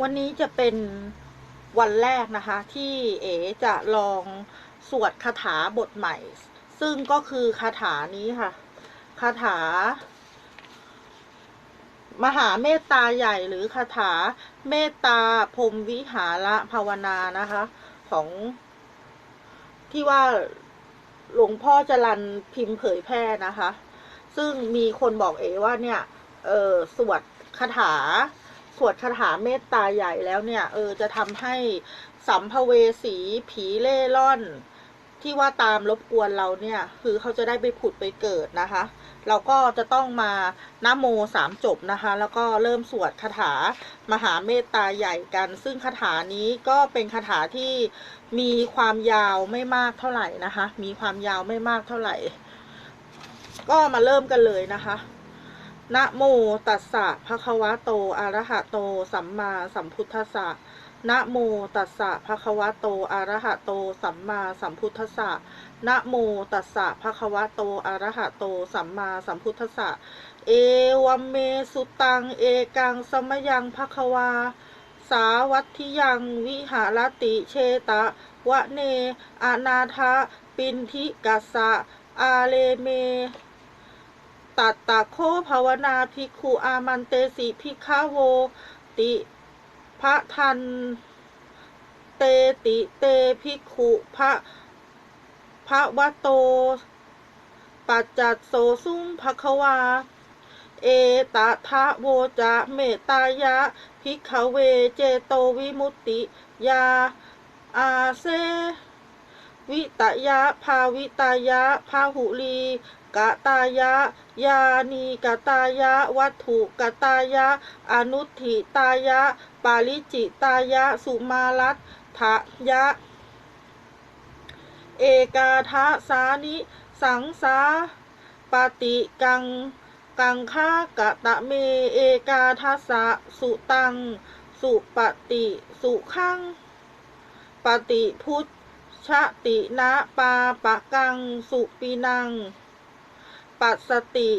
วันนี้จะเป็นวันแรกนะคะ ที่เอ๋จะลองสวดคาถาบทใหม่ ซึ่งก็คือคาถานี้ค่ะ คาถา มหาเมตตาใหญ่หรือคาถาเมตตาพรมวิหารภาวนานะคะ ของที่ว่าหลวงพ่อจรันพิมพ์เผยแพร่นะคะ ซึ่งมีคนบอกเอว่าเนี่ย เออสวดคาถา วดคาถาเมตตาใหญ่แล้วเนี่ย เออ จะทำให้สัมภเวสีผีเล่ร่อน ที่ว่าตามรบกวนเราเนี่ย คือเขาจะได้ไปผุดไปเกิดนะคะ เราก็จะต้องมานะโมสามจบนะคะ แล้วก็เริ่มสวดคาถามหาเมตตาใหญ่กัน ซึ่งคาถานี้ก็เป็นคาถาที่มีความยาวไม่มากเท่าไหร่นะคะ มีความยาวไม่มากเท่าไหร่ ก็มาเริ่มกันเลยนะคะ นะโมตัสสะภะคะวะโตอะระหะโต สัมมาสัมพุทธัสสะนะโมตัสสะภะคะวะโตอะระหะโต สัมมาสัมพุทธัสสะนะโมตัสสะภะคะวะโตอะระหะโต สัมมาสัมพุทธัสสะเอวัมเมสุตัง เอกังสมยังภะคะวา สาวัตถิยังวิหารติเชตะ วะเน อนาทะปินทิกัสสะอาเลเม ตัตตะโคภาวนาภิกขุอามันเตสิภิกขโว ติพระทันเตติเตภิกขุพระพระวะโต ปัจจัตโสสุมภควา เอตทะโวจะเมตตายะภิกขเวเจโตวิมุตติยาอาเซวิตยะภาวิตายะภาหุลี กะตายะ ยานีกะตายะ วัตถุกะตายะ อนุทิตายะ ปาลิจิตายะ สุมาลัตถยะ เอกาทะสานิ สังสาปฏิกัง กังคากะตะเม เอกาทัสะสุตัง สุปฏิสุขัง ปฏิพุทชตินะปาปะกัง สุปินัง ปัสสติ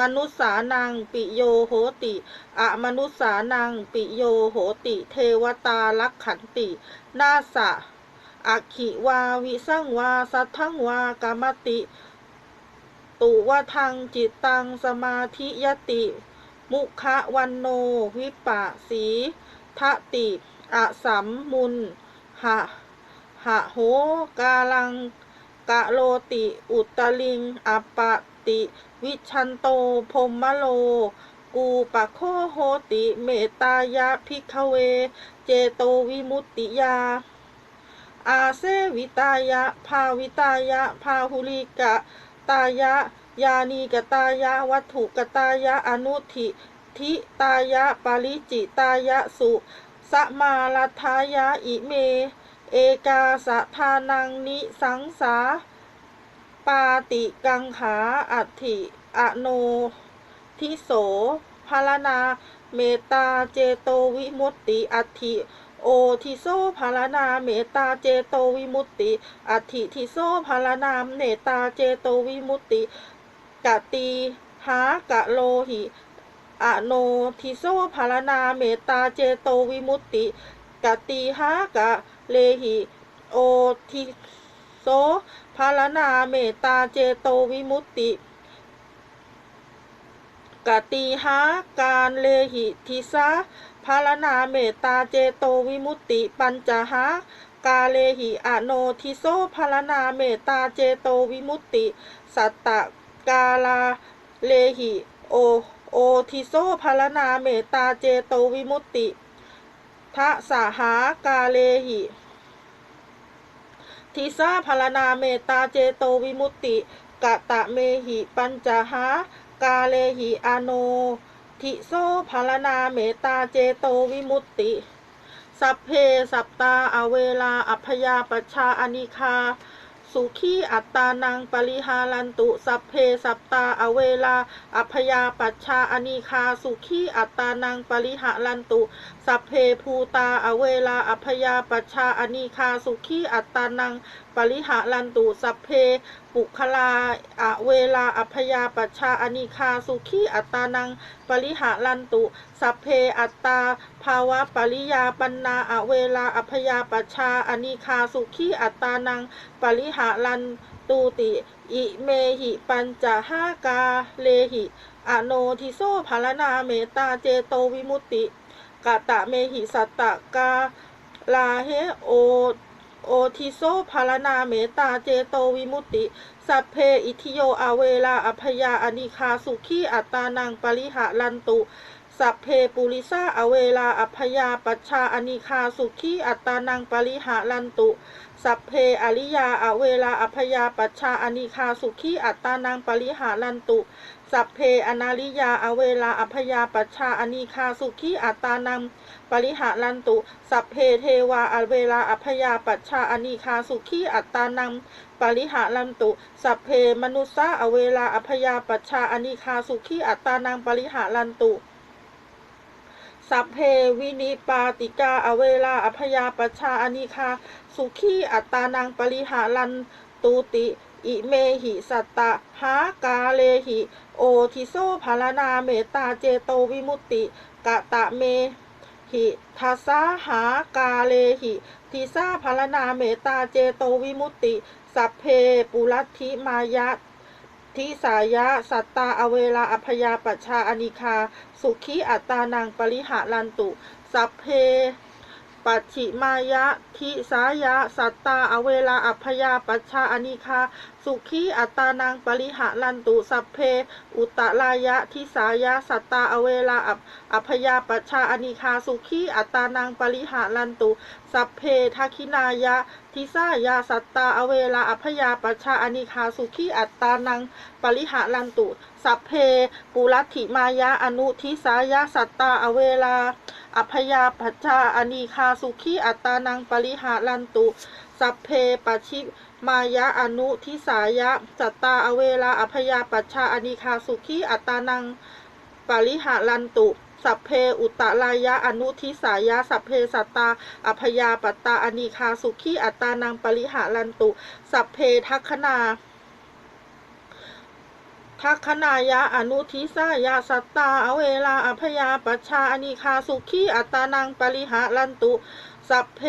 มนุษสานังปิโยโหติอะมนุษสานังปิโยโหติ เทวตาลักขันติ นาสะอักขิวาวิสังวา สัทธังวากามติ ตุวะทังจิตตังสมาธิยติ มุขะวันโนวิปะสีทะติอะสัมมุนหะหะโหกาลัง กะโลติ อุตตลิงอัปปะติ วิชันโตพรหมโล กูปะโคโหติ เมตายะพิกเว เจโตวิมุตติยา อาเซวิตายะ ภาวิตายะ ภาหุลิกะ ตายะ ยานีกตายะ วัตถุกตายะ อนุทิทิตายะ ปาริจิตายะ สุสมาลัทธายะ อิเม เอกาสะทานังนิสังสา ปาติกังขาอัติอโนทิโสภารนาเมตตาเจโตวิมุตติอัติโอทิโซภารนาเมตตาเจโตวิมุตติอัติทิโซภารนาเมตตาเจโตวิมุตติกตีหากะโลหิอโนทิโซภารนาเมตตาเจโตวิมุตติ กติหากะเลหิโอทิโสภารนาเมตาเจโตวิมุตติกติหาการเลหิทิสาภารนาเมตาเจโตวิมุตติ ปัญจหากาเลหิอโนทิโสภารนาเมตาเจโตวิมุตติ สัตตกาลาเลหิโอโอทิโสภารนาเมตาเจโตวิมุตติ ทะสหากาเลหิทิสาพารนาเมตาเจโตวิมุตติกะตะเมหิปัญจหากาเลหิอโน ทิโสพารนาเมตาเจโตวิมุตติ สัพเพสัปตาอเวลาอัพยาปชชาอนิคา สุขีอัตตานังปริหารันตุสัพเพสัปตาอเวลา อัพยาปัชชาอนิคาสุขีอัตตานังปริหารันตุสัพเพภูตาอเวลา อัพยาปัชชาอนิคาสุขีอัตตานัง ปริหารันตุสัพเพ ปุคลาอะเวลาอัพยาปชาอนิคาสุขีอัตานัง ปริหารันตุสัพเพอัตตา ภาวะปริยาปันนาอะเวลาอัพยาปชาอนิคาสุขีอัตานัง ปริหารันตูติ อิเมหิปัญจห้ากาเลหิอโนทิโซภารนาเมตาเจโตวิมุตติกะตะเมหิสัตตะกาลาเฮโอ โอทิโซภารนาเมตาเจโตวิมุตติสัพเพอิทิโยอาเวลาอัพยาอนิคาสุขีอัตานังปริหะลันตุสัพเพปุริสาอเวลาอัพยาปัชชาอนิคาสุขีอัตานังปริหะลันตุ สัพเพอริยาอเวลาอัพยาปัชชาอนิคาสุขีอัตตานังปริหะลันตุ สัพเพอนาริยาอเวลาอพยาปัชชาอนิคาสุขีอัตตานังปริหารันตุ สัพเพเทวาอเวลาอพยาปัชชาอนิคาสุขีอัตตานังปริหารันตุ สัพเพมนุสสาอเวลาอพยาปัชชาอนิคาสุขีอัตตานังปริหารันตุสัพเพวินิปาติกาอเวลาอพยาปัชชาอนิคา สุขีอัตตานังปริหารันตุติ อิเมหิสัตตะหากาเลหิ โอทิโซภารนาเมตาเจโตวิมุตติกะตะเมหิทัสสาหากาเลหิทิสาภารนาเมตาเจโตวิมุตติ สัพเพปุรัติมายะทิสายะสัตตาอเวลาอพยาปชาอนิคา สุขีอัตตานังปริหารันตุ สัพเพ ปัจฉิมายะทิสายะ สัตตา อเวลาอัพยาปัชชาอนิคา สุขีอัตานังปริหารันตุสัพเพ อุตตรายะทิสายะ สัตตา อเวลาอัพยาปัชชาอนิคา สุขีอัตานังปริหารันตุสัพเพทักขินายะทิสายะสัตตา อเวลาอัพยาปัชชาอนิคา สุขีอัตานังปริหารันตุสัพเพปุรัติมายะอนุทิสายะสัตตา อเวลา อัพยาปัชชาอนิคาสุขีอัตานังปริหารันตุ สัพเพปชชิมายะอนุทิสายะสัตตาอเวลาอัพยาปัชชาอนิคาสุขีอัตานังปริหารันตุสัพเพอุตตรายะอนุทิสายะสัพเพสัตตาอัพยาปัตตาอนิคาสุขีอัตานังปริหารันตุ สัพเพทัคคนา ทักขณายาอนุทิสายาสัตตาอเวลาอัพยาปชาอนิคาสุขีอัตานังปริหารันตุสัพเพ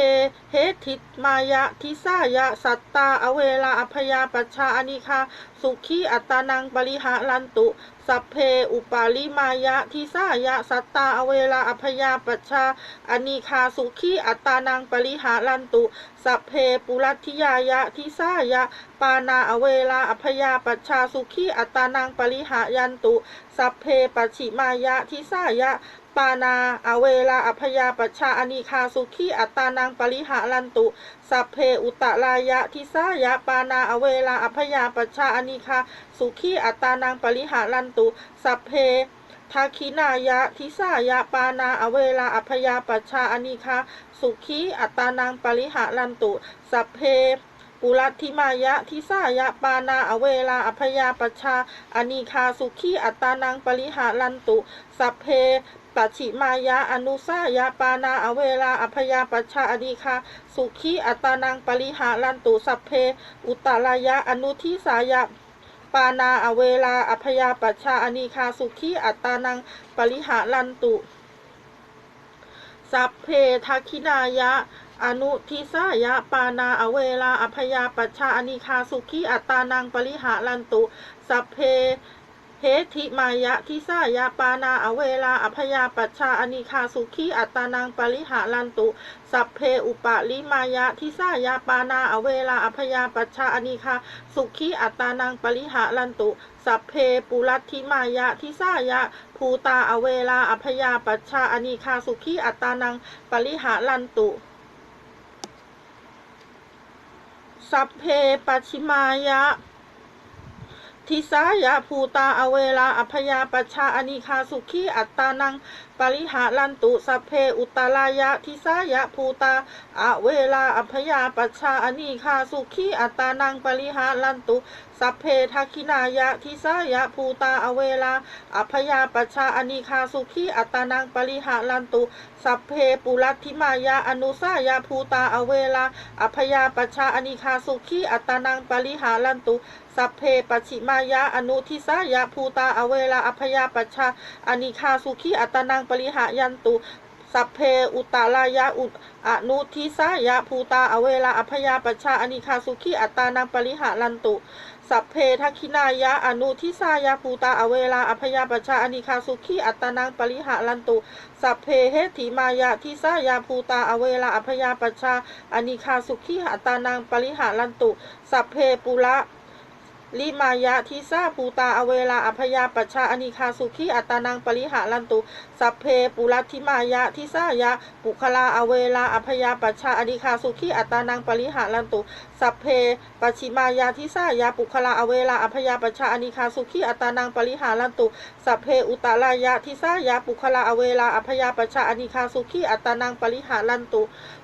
เหติตมายะทิสายะสัตตาอเวลาอัพยาปชาอนิคาสุขีอัตตานังปริหารันตุ สัพเพอุปาลิมายะทิสายะสัตตาอเวลาอัพยาปัชชาอนิคาสุขีอัตานังปริหารันตุสัพเพปุรัตถิยายะทิสายะปานาอเวลาอัพยาปัชชาสุขีอัตานังปริหายันตุสัพเพปัจฉิมายะทิสายะปานาอเวลาอัพยาปัชชาอนิคาสุขีอัตานังปริหารันตุ สัพเพอุตตรายะทิสายะปานาอเวลาอัพยาปัชชาอนิคาสุขีอัตตานังปริหารันตุ สัพเพทักขินายะ ทิสายะปานา อเวลา อัพยาปัชชาอนิคาสุขีอัตานังปริหารันตุ สัพเพปุรัตถิมายะ ทิสายะปานา อเวลา อัพยาปัชชาอนิคาสุขีอัตานังปริหารันตุ สัพเพปัจฉิมายะ อนุสายะปานา อเวลา อัพยาปัชชาอนิคาสุขีอัตานังปริหารันตุ สัพเพ อุตตรายะ อนุทิสายะ ปานาอเวลาอพยาปัชชาอนิคาสุขีอัตานังปริหารันตุสัพเพทักินายะ อนุทิสายะ ปานาอเวลาอพยาปัชชาอนิคาสุขีอัตานังปริหารันตุสัพเพ เหทิมายะทิสายะปานาอเวลาอัพยาปัชชาอนิคาสุขีอัตานังปริหารันตุ สัพเพอุปาลิมายะทิสายะปานาอเวลาอัพยาปัชชาอนิคาสุขีอัตานังปริหารันตุ สัพเพปุรัติมายะทิสายะภูตาอเวลาอัพยาปัชชาอนิคาสุขีอัตานังปริหารันตุสัพเพปัชชิมายะ ทิสายะภูตาอเวลา อัพยาปชาอนิคาสุขีอัตตานัง ปริหารันตุสัพเพอุตตรายะทิสายะภูตาอเวลา อัพยาปชาอนีคาสุขีอัตตานัง ปริหารันตุสัพเพทักินายะทิสายะภูตาอเวลา อัพยาปชาอนีคาสุขีอัตตานังปริหารันตุ สัพเพปุรัติมายะอนุสายะภูตาอเวลา อัพยาปชาอนีคาสุขีอัตตานังปริหารันตุ สัพเพปัจฉิมายะอนุทิสายะภูตาอเวลาอพยาปัชชาอนิคาสุขีอัตตานังปริหายันตุสัพเพอุตตารายะอุอนุทิสายะภูตาอเวลาอพยาปัชชาอนิคาสุขีอัตานังปริหารันตุสัพเพทักินายะอนุทิสายะภูตาอเวลาอัพยาปัชชาอนิคาสุขีอัตานังปริหารันตุสัพเพเหติมายะทิสายะภูตาอเวลาอัพยาปัชชาอนิคาสุขีอัตานังปริหารันตุสัพเพปุระ ลิมายะทิซาภูตาอเวลาอัพยาปัชชาอนิคาสุขีอัตานังปริหารันตุสัพเพปุรัติมายะทิซายะปุคลาอเวลาอัพยาปัชชาอนิคาสุขีอัตตานังปริหารันตุสัพเพปชิมายาทิสายะปุคลาอเวลาอัพยาปชาอนิคาสุขีอัตานังปริหารันตุ สัพเพอุตตรายะทิสายะปุคลาอเวลาอัพยาปชาอนิคาสุขีอัตานังปริหารันตุ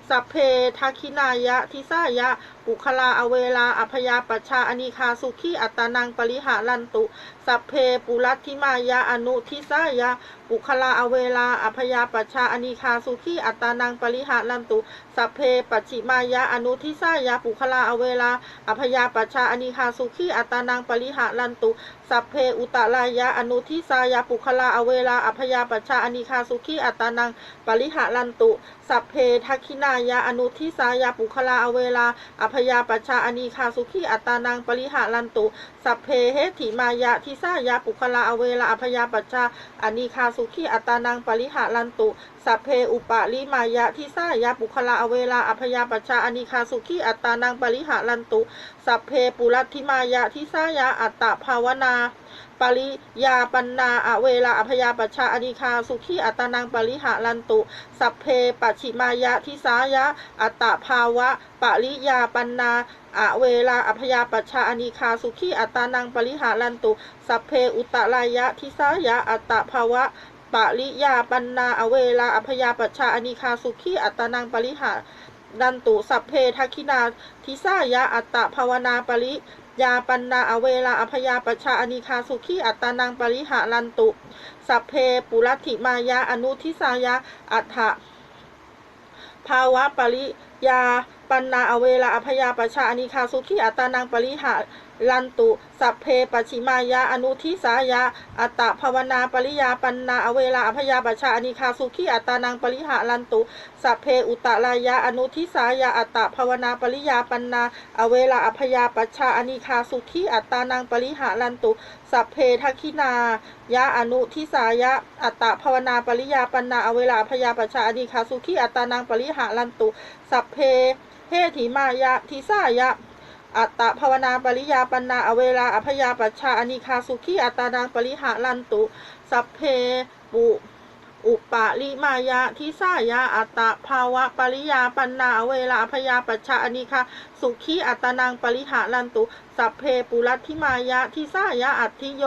สัพเพทักินายะทิสายะปุคลาอเวลาอัพยาปชาอนิคาสุขีอัตานังปริหารันตุ สัพเพปุรัตถิมายะอนุทิสายะ ปุคลาอเวลาอพยาปชาอนิคาสุขีอัตานังปริหารันตุสัพเพปัชิมายะอนุทิสายาปุคลาอเวลาอพยาปชาอนิคาสุขีอัตตานังปริหารันตุสัพเพอุตตรายะอนุทิสายะปุคลาอเวลาอัพยาปัชชาอนิคาสุขีอัตานังปริหารันตุ สัพเพทักขินายะอนุทิสายะปุคลาอเวลาอัพยาปัชชาอนิคาสุขีอัตานังปริหารันตุ สัพเพเหติมายะทิสายะปุคลาอเวลาอัพยาปัชชาอนิคาสุขีอัตตานังปริหารันตุ สัพเพอุปาลิมายะทิสายะปุคลาอเวลาอัพยาปัชาอนิคาสุขีอัตตานังปริหารันตุ สัพเพปุรัติมายะทิสายะอัตตภาวนาปริยาปันนาอเวลาอภยาปัชาอนิคาสุขีอัตตานังปริหารันตุ สัพเพปัจฉิมายะทิสายะอัตตภาวะปริยาปันนาอเวลาอภยาปัชาอนิคาสุขีอัตตานังปริหารันตุ สัพเพอุตตรายะทิสายะอัตตภาวะ ปริยาปันนาอเวลาอภยาปัชชาอนิคาสุขีอัตตานังปริหารันตุสัพเพทักขินาทิสายะอัตตภาวนาปริยาปันนาอเวลาอภยาปชาอนิคาสุขีอัตตานังปริหารันตุ สัพเพปุรัติมายะอนุทิสายะอัฏฐภาวะปริ ยา ปันนาอเวลาอภยาปชชาอนิคาสุขีอัตานังปริหารันตุสัพเพปัจฉิมายะอนุทิสายะอัตตภาวนาปริยาปันนาอเวลาอภยาปชชาอนิคาสุขีอัตานังปริหารันตุสัพเพอุตตรายะอนุทิสายะอัตตภาวนาปริยาปันนาอเวลาอภยาปชชาอนิคาสุขีอัตานังปริหารันตุสัพเพทักขินายะอนุทิสายะอัตตภาวนาปริยาปันนาอเวลาอภยาปชชาอนิคาสุขีอัตานังปริหารันตุสัพเพเฮถิมายะทิสายะ อัตตภาวนาปริยาปันนาอเวลาอภยาปัชชาอนิคาสุขีอัตตานังปริหารันตุ สัพเพปุอุปาลิมายะทิสายะอัตตภาวะปริยาปันนาเวลาอภยาปัชชาอนิคาสุขีอัตานังปริหารันตุ สัพเพปุรัติมายะทิสายะอัตถิโย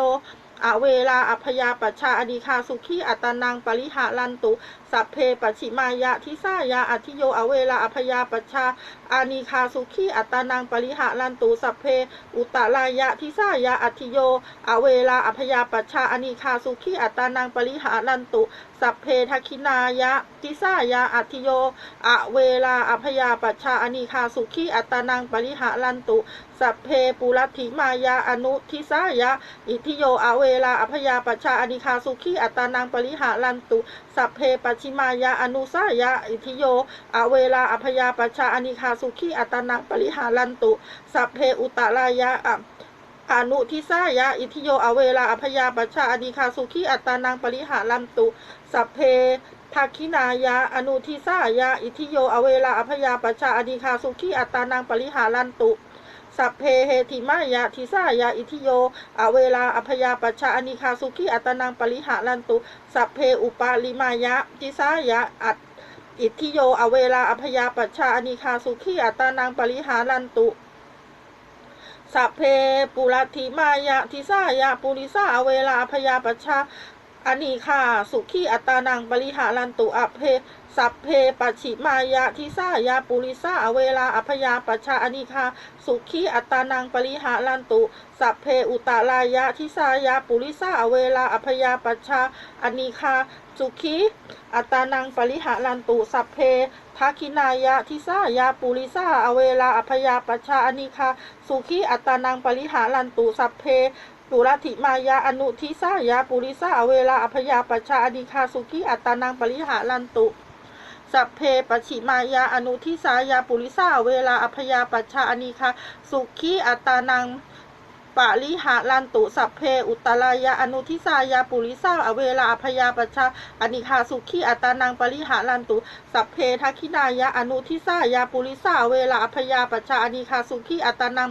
อเวลาอัพยาปัชชาอดีคาสุขีอัตานังปริหารันตุ สัพเพปัชิมายะทิสายาอัติโยอเวลาอัพยาปัชชาอานิคาสุขีอัตานังปริหารันตุสัพเพอุตตรายะทิสายาอัติโยอเวลาอัพยาปัชชาอานิคาสุขีอัตานังปริหารันตุ สัพเพทักขินายะทิสายะอัติโยอะเวลาอัพยาปัชชาอนิคาสุขีอัตานังปริหารันตุสัพเพปุรัตถิมายะอนุทิสายะอิทิโยอเวลาอภยาปัชชาอนิคาสุขีอัตานังปริหารันตุสัพเพปัชิมายะอนุสายะอิทิโยอเวลาอภยาปัชชาอนิคาสุขีอัตตานังปริหารันตุสัพเพอุตตรายะ อนุทิสายะอิทิโยอเวลาอภยาปชาอนิคาสุขีอัตตานังปริหารันตุสัพเพทักขินายะอนุทิสายะอิทิโยอเวลาอภยาปชาอนิคาสุขีอัตตานังปริหารันตุสัพเพเหติมายะทิสายะอิทิโย อเวลาอภยาปัชชาอนิคาสุขีอัตนังปริหารันตุ สัพเพอุปาลิมายะทิสายะอัตอิทิโย อเวลาอภยาปัชชาอนิคาสุขีอัตนังปริหารันตุ สัพเพ ปุรัติมายะทิสายะปุริสาเวลาพยาปชา อันนี้ค่ะ สุขีอัตานังปริหารันตุอเพสัพเพปัจฉิมายะทิสายาปุริสาอเวลาอภยาปชาอนิคาสุขีอัตานังปริหารันตุ สัพเพอุตารายะทิสายาปุริสาอเวลาอภยาปชาอนิคาสุขีอัตานังปริหารันตุ สัพเพทักินายะทิสายาปุริสาอเวลาอภยาปชาอนิคาสุขีอัตานังปริหารันตุ สัพเพ ปุรติมายาอนุทิสายาปุริสาเวลาอภยาปชาอดิคาสุขีอัตานังปริหารันตุ สัพเพปชิมายาอนุทิสายาปุริสาเวลาอภยาปชาอนิคาสุขีอัตานังปะริหารันตุสัพเพอุตตรายาอนุทิสายาปุริสาอเวลาอภยาปชาอนิคาสุขีอัตานังปริหารันตุสัพเพทักขินายาอนุทิสายาปุริสาเวลาอภยาปชาอนิคาสุขีอัตานัง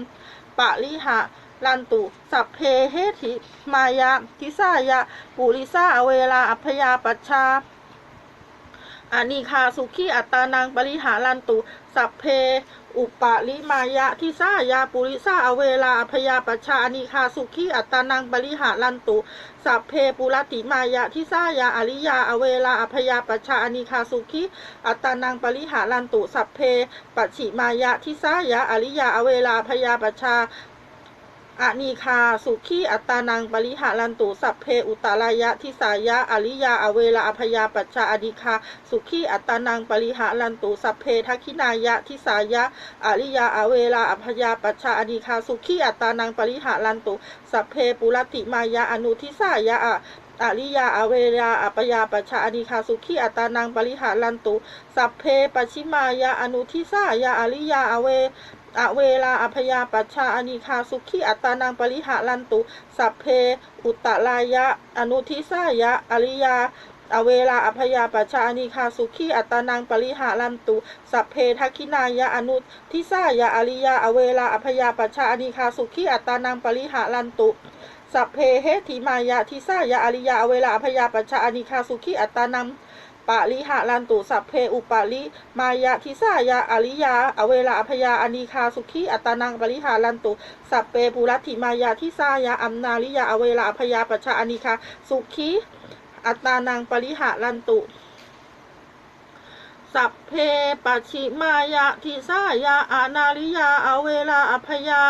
ปะริหา ลันตุสัพเพเฮธิมายะทิสายะปุริสาเวลาอัพยาปัชชาอานิคาสุขีอัตานังปริหารันตุ สัพเพ อุปาลิมายะทิสายาปุริสาเวลาอพยาปชาอานิคาสุขีอัตานังปริหารันตุ สัพเพปุรติมายะทิสายาอริยาอเวลาอพยาปชาอานิคาสุขีอัตานังปริหารันตุ สัพเพปัจฉิมายะทิสายาอริยาอเวลาอพยาปชา อานีคา สุขีอัตานัง ปริหารันตุสัพเพอุตารายะทิสายะ อริยา อเวลาอภยาปัชชาอดิคา สุขีอัตานัง ปริหารันตุสัพเพทักขินายะทิสายะ อริยา อเวลาอภยาปัชชาอดิคา สุขีอัตานัง ปริหารันตุสัพเพปุรติมายะ อนุทิสายะอริยาอเวลาอัปยาปัชชาอดิคาสุขีอัตตานังปริหารันตุ สัพเพปชิมายะอนุทิสายะอริยาอเว อเวลาอภยาปัชชาอนิคาสุขีอัตานังปริหารันตุ สัพเพ อุตตรายะ อนุทิสายะ อริยาอเวลาอภยาปัชชาอนิคาสุขีอัตานังปริหารันตุ สัพเพทักขินายะอนุทิสายะอริยาอเวลาอภยาปัชชาอนิคาสุขีอัตานังปริหารันตุสัพเพเฮธิมายะทิสายะอริยาอเวลาอภยาปัชชาอนิคาสุขีอัตตานัง ปะริหะรันตุสัพเพอุปาลิมายะทิสายะอริยา อเวลาอภยาอนีคาสุขีอัตานังปริหารันตุสัพเพปุรัติมายะทิสายะอัมนาริยาอเวลาอภยาปัชาอนีคาสุขีอัตานังปริหารันตุสัพเพปัจฉิมายะทิสายะอนาริยาอเวลาอภยา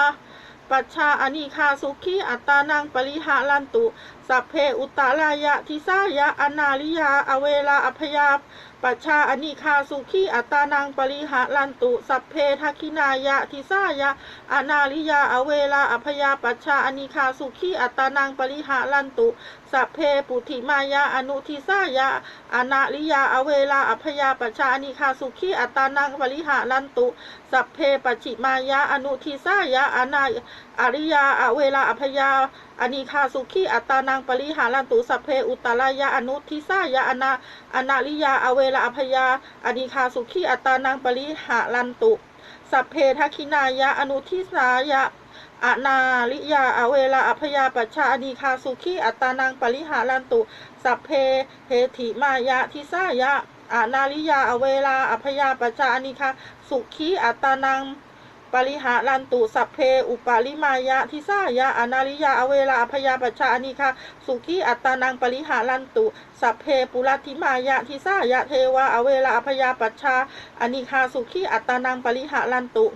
ปัชชาอนิคาสุขีอัตตานังปริหารันตุ สัพเพอุตตรายะทิสายะอนาลิยา อเวลาอภยาปัชชาอนิคาสุขีอัตตานังปริหารันตุ สัพเพทักินายะทิสายะอนาลิยา อเวลาอภยาปัชชาอนิคาสุขีอัตตานังปริหารันตุ สัพเพปุถิมายะอนุทิสายะอนาริยาอเวลาอภยาปชาอนิคาสุขีอัตานังปริหารันตุ สัพเพปัจฉิมายะอนุทิสายะอนาอริยาอเวลาอภยาอนิคาสุขีอัตานังปริหารันตุสัพเพอุตตรายะอนุทิสายะอนาอนาริยาอเวลาอภยาอนิคาสุขีอัตานังปริหารันตุ สัพเพทักขินายะอนุทิสายะ อนาลิยาอเวลาอภยาปัชชาอนิคาสุขีอัตานังปริหารันตุ สัพเพเฮถิมายะทิสายะอนาลิยาอเวลาอภยาปัชชาอนิคาสุขีอัตานังปริหารันตุสัพเพอุปาลิมายะทิสายะอนาริยาอเวลาอภยาปัชชาอนิคาสุขีอัตตานังปริหารันตุสัพเพปุรัติมายะทิสายะเทวาอเวลาอภยาปัชชาอนิคาสุขีอัตตานังปริหารันตุ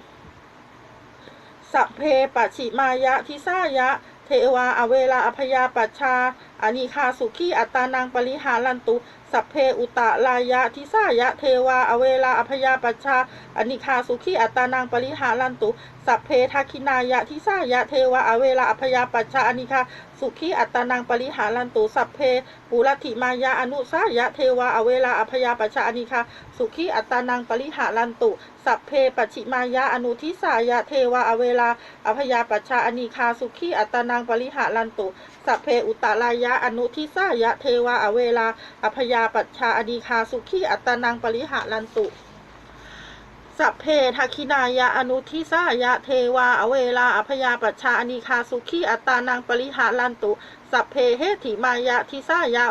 สัพเพปัชิมายะทิสายะ เทวาอเวลาอภยาปัชชาอนิคาสุขีอัตานังปริหารันตุ สัพเพอุตตรายะทิสายะ เทวาอเวลาอภยาปัชชาอนิคาสุขีอัตตานังปริหารันตุ สัพเพทักขินายะทิสายะเทวาอเวลาอภยาปัชชาอนิคาสุขีอัตตานังปริหารันตุสัพเพปุรติมายะอนุสายะเทวาอเวลาอภยาปัชชาอนิคาสุขีอัตตานังปริหารันตุสัพเพปัจฉิมายะอนุทิสายะเทวาอเวลาอภยาปัชชาอนิคาสุขีอัตตานังปริหารันตุสัพเพอุตตรายะอนุทิสายะเทวาอเวลาอภยาปัชชาอนิคาสุขีอัตตานังปริหารันตุ สัพเพทักินายะอนุทิสายะเทวาอเวลาอภยาปัชชาอนิคาสุขีอัตานังปริหารันตุ สัพเพเฮถิมายะทิสายะ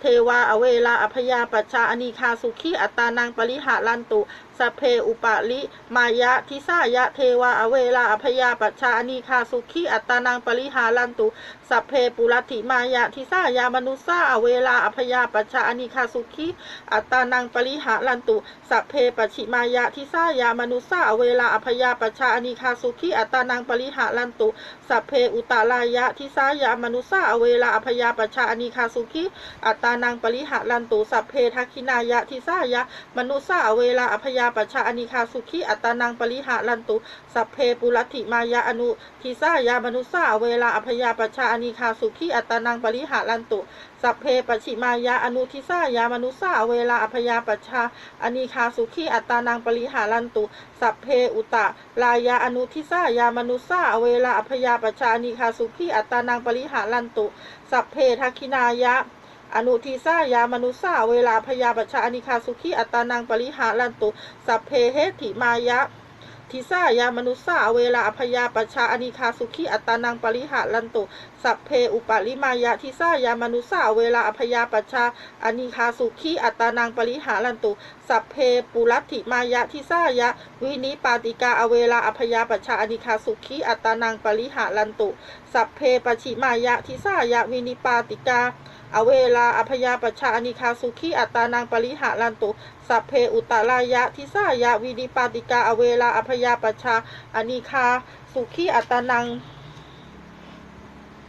เทวาอเวลาอภยาปัชชาอนิคาสุขีอัตตานังปริหารันตุ สัพเพอุปาลิมายะทิสายะเทวาอเวลาอภยาปัชาอนีคาสุขีอัตตานังปริหารันตุสัพเพปุรัติมายะทิสายามนุสาอเวลาอภยาปัชาอนีคาสุขีอัตตานังปริหารันตุสัพเพปัจฉิมายะทิสายามนุสาอเวลาอภยาปัชาอนีคาสุขีอัตตานังปริหารันตุสัพเพอุตตรายะทิสายามนุสาอเวลาอภยาปัชาอนีคาสุขีอัตานังปริหารันตุสัพเพทักขินายะทิสายามนุสสาอเวลาอภยาปัชชาอนีคาสุขีอัตตานังปริหารันตุสัพเพปุรัติมายะอนุทิสายามนุสสาเวลาอภยาปชาอนีคาสุขีอัตตานังปริหารันตุสัพเพปัจฉิมายะอนุทิสายามนุสสาเวลาอภยาปชาอนีคาสุขีอัตตานังปริหารันตุสัพเพอุตตะลายะอนุทิสายามนุสสาเวลาอภยาปชาอนีคาสุขีอัตตานังปริหารันตุสัพเพทักขินายะ อนุทิสายามนุสสาเวลาพยาปัชาอนิคาสุขีอัตานังปริหารันตุสัพเพเหติมายะทิสายามนุสสาเวลาพยาปชาอนิคาสุขีอัตานังปริหารันตุสัพเพอุปาลิมายะทิสายามนุสสาเวลาพยาปชาอนิคาสุขีอัตานังปริหารันตุสัพเพปุรัติมายะทิสายะวินิปาติกาอเวลาอภยาปชาอนิคาสุขีอัตตานังปริหารันตุสัพเพปชิมายะทิสายะวินิปาติกา อเวลาอภยาปชชาอนิคาสุขีอัตานังปริหารันตุสัพเพอุตตรายะทิสายะวินิปาติกาอเวลาอภยาปชชาอนิคาสุขีอัตานัง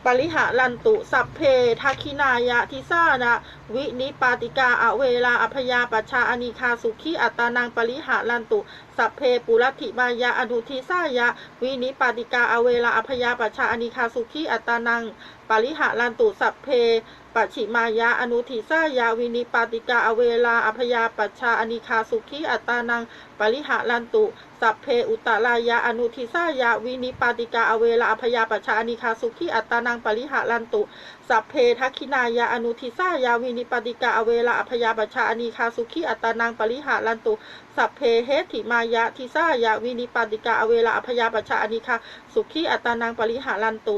ปริหารันตุสัพเพทักินายะทิสานะวินิปาติกาอเวลาอภยาปชาอนิคาสุขีอัตานังปริหารันตุสัพเพปุรัติมายะอนุทิสายะวินิปาติกาอเวลาอภยาปชาอนิคาสุขีอัตตานังปริหารันตุสัพเพ ปชิมายะอนุทิสายาวินิปาติกาอเวลาอภยาปัชชาอนิคาสุขีอัตานัง ปริหารันตุ สัพเพอุตตรายะอนุทิสายาวินิปาติกาอเวลาอภยาปัชชาอนิคาสุขีอัตานังปริหารันตุ สัพเพทักขินายะอนุทิสายาวินิปาติกาอเวลาอภยาปัชชาอนิคาสุขีอัตานังปริหารันตุ สัพเพเหติมายะทิสายาวินิปาติกาอเวลาอภยาปัชชาอนิคาสุขีอัตานังปริหารันตุ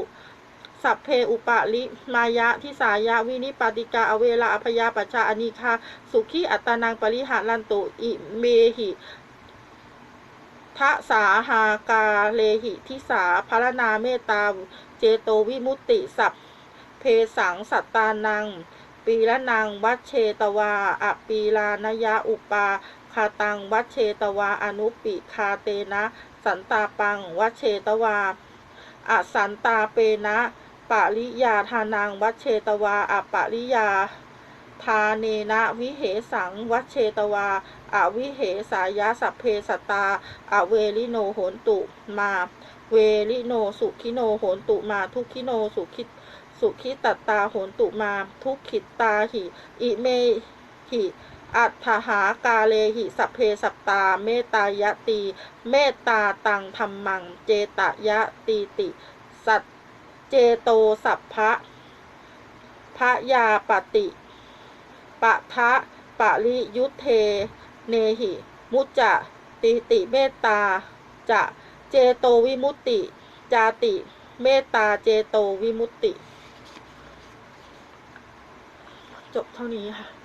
สัพเพอุปาลิมายะทิสายะวินิปาติกาอเวลาอภยาปัชาอนิคาสุขีอัตานังปริหารันตุอิเมหิทะสาหากาเลหิทิสาพารนาเมตตาเจโตวิมุตติสัพเพสังสัตตานัง ปีละนังวัชเชตวาอปีลานยะอุปาคาตังวัชเชตวาอนุปิคาเตนะ สันตาปังวัชเชตวาอสันตาเปนะ ปะริยาทานังวัชเชตวาอปะริยาทาเนนะวิเหสังวัชเชตวาอาวิเหสายะสัพเพสตาอเวลิโนโหนตุมา เวลิโนสุขิโนโหนตุมาทุกขิโนสุขิสุขิตัตตาโหนตุมา ทุกขิตตาหิอิเมหิอัตถหากาเลหิสัพเพสัตตา เมตายตี เมตตาตังธรรมัง เจตยะตีติ สัต เจโตสัพพะพระยาปฏิปะทะปะริยุเท เนหิ มุจจะติติเมตตา จะเจโตวิมุตติ จาติ เมตตาเจโตวิมุตติ จบเท่านี้ค่ะ